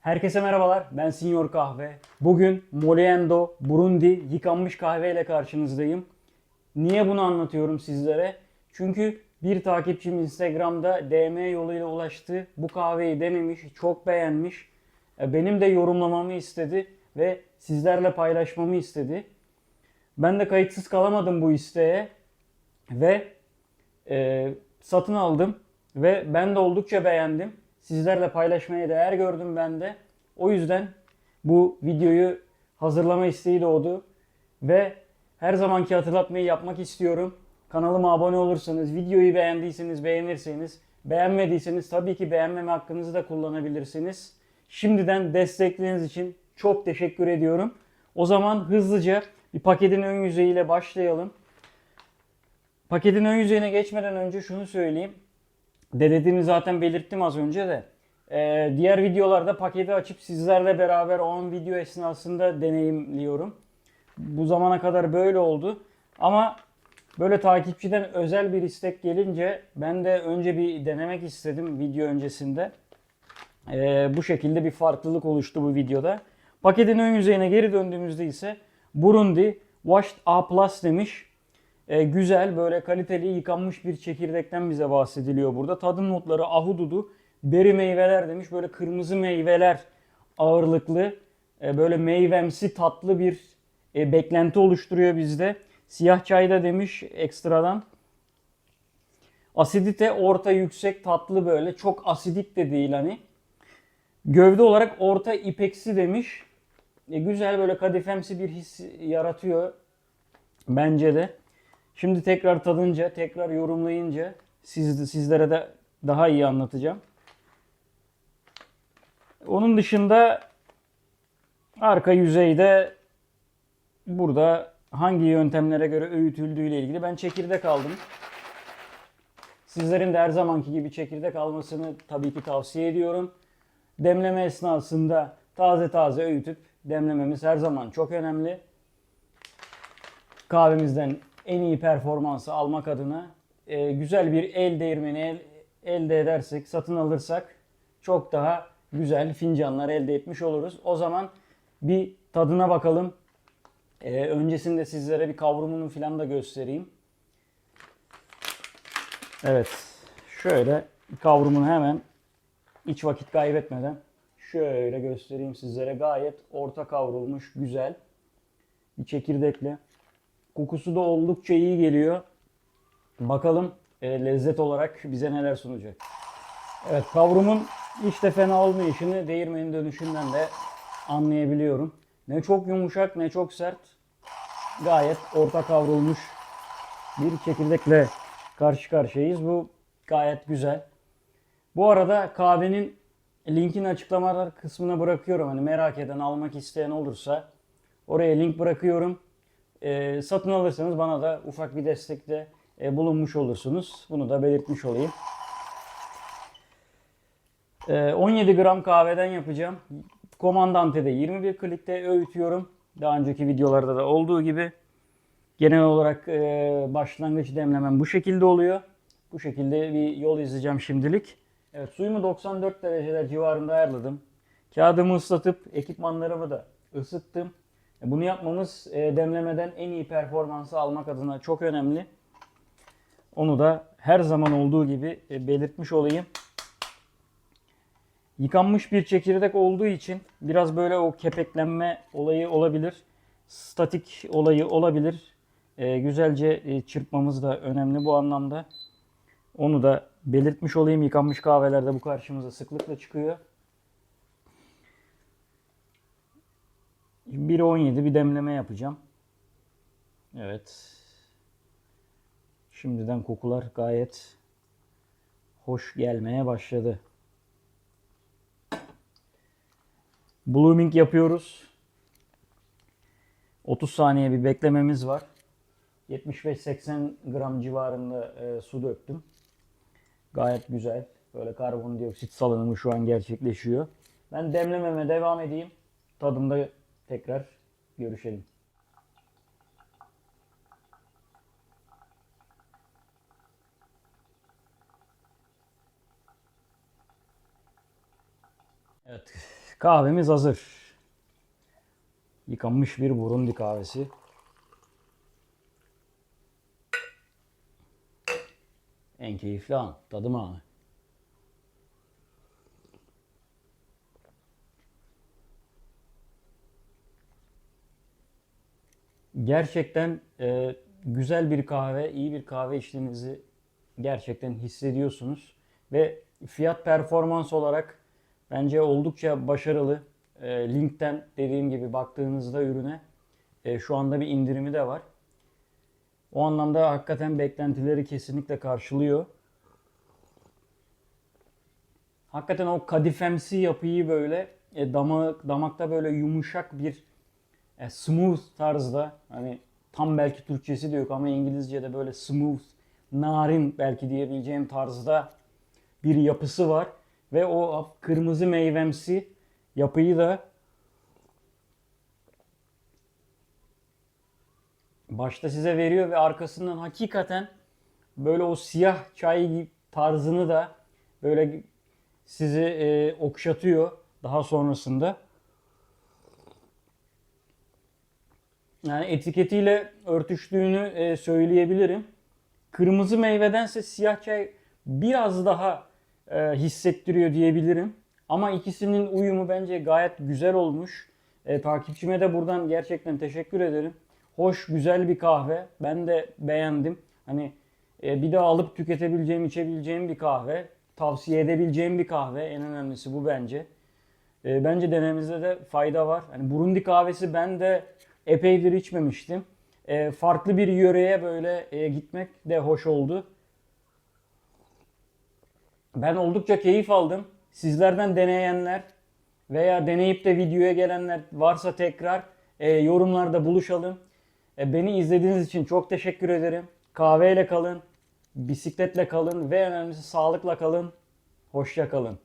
Herkese merhabalar. Ben Senior Kahve. Bugün Moliendo Burundi yıkanmış kahve ile karşınızdayım. Niye bunu anlatıyorum sizlere? Çünkü bir takipçim Instagram'da DM yoluyla ulaştı. Bu kahveyi denemiş, çok beğenmiş. E, Benim de yorumlamamı istedi ve sizlerle paylaşmamı istedi. Ben de kayıtsız kalamadım bu isteğe ve e, satın aldım ve ben de oldukça beğendim. Sizlerle paylaşmaya değer gördüm ben de. O yüzden bu videoyu hazırlama isteği doğdu ve her zamanki hatırlatmayı yapmak istiyorum. Kanalıma abone olursanız, videoyu beğendiyseniz beğenirseniz, beğenmediyseniz tabii ki beğenmeme hakkınızı da kullanabilirsiniz. Şimdiden destekleriniz için çok teşekkür ediyorum. O zaman hızlıca bir paketin ön yüzeyiyle başlayalım. Paketin ön yüzeyine geçmeden önce şunu söyleyeyim. Denediğimi zaten belirttim az önce de. Ee, diğer videolarda paketi açıp sizlerle beraber o an video esnasında deneyimliyorum. Bu zamana kadar böyle oldu. Ama böyle takipçiden özel bir istek gelince ben de önce bir denemek istedim video öncesinde. Ee, bu şekilde bir farklılık oluştu bu videoda. Paketin ön yüzeyine geri döndüğümüzde ise Burundi Washed A Plus demiş. Ee, güzel böyle kaliteli yıkanmış bir çekirdekten bize bahsediliyor burada. Tadım notları ahududu, beri meyveler demiş. Böyle kırmızı meyveler ağırlıklı, e, böyle meyvemsi tatlı bir e, beklenti oluşturuyor bizde. Siyah çay da demiş ekstradan. Asidite orta yüksek tatlı böyle çok asidik de değil hani. Gövde olarak orta ipeksi demiş. E, güzel böyle kadifemsi bir his yaratıyor bence de. Şimdi tekrar tadınca, tekrar yorumlayınca siz, sizlere de daha iyi anlatacağım. Onun dışında arka yüzeyde burada hangi yöntemlere göre öğütüldüğü ile ilgili ben çekirdek aldım. Sizlerin de her zamanki gibi çekirdek almasını tabii ki tavsiye ediyorum. Demleme esnasında taze taze öğütüp demlememiz her zaman çok önemli. Kahvemizden en iyi performansı almak adına e, güzel bir el değirmeni el- elde edersek, satın alırsak çok daha güzel fincanlar elde etmiş oluruz. O zaman bir tadına bakalım. E, öncesinde sizlere bir kavrumunu falan da göstereyim. Evet. Şöyle kavrumunu hemen hiç vakit kaybetmeden şöyle göstereyim sizlere. Gayet orta kavrulmuş, güzel bir çekirdekle. Kokusu da oldukça iyi geliyor. Bakalım e, lezzet olarak bize neler sunacak. Evet kavrumun hiç de fena olmayışını değirmenin dönüşünden de anlayabiliyorum. Ne çok yumuşak ne çok sert. Gayet orta kavrulmuş bir çekirdekle karşı karşıyayız. Bu gayet güzel. Bu arada kahvenin linkini açıklamalar kısmına bırakıyorum. Hani merak eden, almak isteyen olursa oraya link bırakıyorum. Ee, satın alırsanız bana da ufak bir destekte e, bulunmuş olursunuz. Bunu da belirtmiş olayım. Ee, 17 gram kahveden yapacağım. Komandante'de 21 klikte öğütüyorum. Daha önceki videolarda da olduğu gibi. Genel olarak e, başlangıç demlemem bu şekilde oluyor. Bu şekilde bir yol izleyeceğim şimdilik. Evet suyumu 94 dereceler civarında ayarladım. Kağıdımı ıslatıp ekipmanlarımı da ısıttım. Bunu yapmamız e, demlemeden en iyi performansı almak adına çok önemli. Onu da her zaman olduğu gibi e, belirtmiş olayım. Yıkanmış bir çekirdek olduğu için biraz böyle o kepeklenme olayı olabilir. Statik olayı olabilir. E, güzelce e, çırpmamız da önemli bu anlamda. Onu da belirtmiş olayım. Yıkanmış kahvelerde bu karşımıza sıklıkla çıkıyor. 1.17 bir demleme yapacağım. Evet. Şimdiden kokular gayet hoş gelmeye başladı. Blooming yapıyoruz. 30 saniye bir beklememiz var. 75-80 gram civarında e, su döktüm. Gayet güzel. Böyle karbondioksit salınımı şu an gerçekleşiyor. Ben demlememe devam edeyim. Tadımda tekrar görüşelim. Evet. Kahvemiz hazır. Yıkanmış bir Burundi kahvesi. En keyifli an. Tadım anı. Gerçekten e, güzel bir kahve, iyi bir kahve içtiğinizi gerçekten hissediyorsunuz. Ve fiyat performans olarak bence oldukça başarılı. E, linkten dediğim gibi baktığınızda ürüne e, şu anda bir indirimi de var. O anlamda hakikaten beklentileri kesinlikle karşılıyor. Hakikaten o kadifemsi yapıyı böyle e, damak, damakta böyle yumuşak bir e, smooth tarzda hani tam belki Türkçesi de yok ama İngilizce'de böyle smooth, narin belki diyebileceğim tarzda bir yapısı var. Ve o kırmızı meyvemsi yapıyı da başta size veriyor ve arkasından hakikaten böyle o siyah çay tarzını da böyle sizi e, okşatıyor daha sonrasında. Yani etiketiyle örtüştüğünü e, söyleyebilirim. Kırmızı meyvedense siyah çay biraz daha e, hissettiriyor diyebilirim. Ama ikisinin uyumu bence gayet güzel olmuş. E, takipçime de buradan gerçekten teşekkür ederim. Hoş, güzel bir kahve. Ben de beğendim. Hani e, bir daha alıp tüketebileceğim, içebileceğim bir kahve. Tavsiye edebileceğim bir kahve. En önemlisi bu bence. E, bence denememizde de fayda var. Hani Burundi kahvesi ben de epeydir içmemiştim. E, farklı bir yöreye böyle e, gitmek de hoş oldu. Ben oldukça keyif aldım. Sizlerden deneyenler veya deneyip de videoya gelenler varsa tekrar e, yorumlarda buluşalım. E, beni izlediğiniz için çok teşekkür ederim. Kahveyle kalın, bisikletle kalın ve en önemlisi sağlıkla kalın. Hoşça kalın.